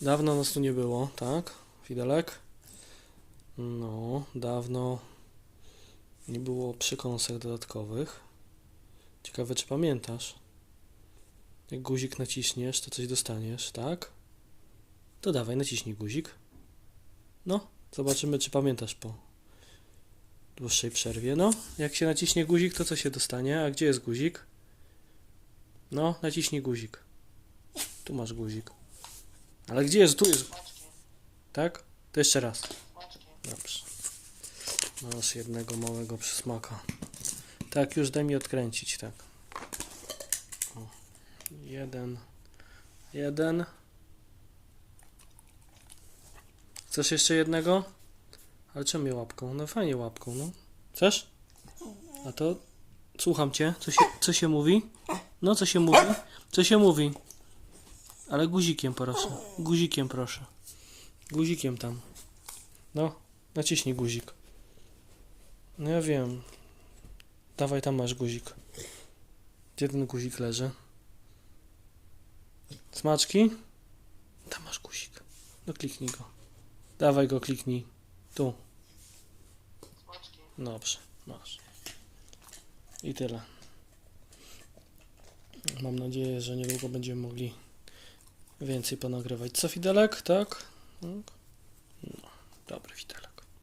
Dawno nas tu nie było, tak? Fidelek? No, dawno nie było przekąsek dodatkowych. Ciekawe, czy pamiętasz? Jak guzik naciśniesz, to coś dostaniesz, tak? To dawaj, naciśnij guzik. No, zobaczymy, czy pamiętasz po dłuższej przerwie. No, jak się naciśnie guzik, to co się dostanie? A gdzie jest guzik? No, naciśnij guzik. Tu masz guzik. Ale gdzie jest? Tu jest. Tak? To jeszcze raz. Dobrze. Masz jednego małego przysmaka. Tak, już daj mi odkręcić, tak. O. Jeden. Jeden. Chcesz jeszcze jednego? Ale czemu mnie łapką? No fajnie łapką, no. Chcesz? A to słucham cię. Co się, co się mówi? No, co się mówi? Co się mówi? Ale guzikiem proszę. Guzikiem proszę. Guzikiem tam. No, naciśnij guzik. No ja wiem. Dawaj, tam masz guzik. Ten guzik leży? Smaczki? Tam masz guzik. No kliknij go. Dawaj go, kliknij. Tu. Dobrze, masz. I tyle. Mam nadzieję, że niedługo będziemy mogli więcej ponagrywać. Co Fidelek? Tak? Tak. No, dobry Fidelek.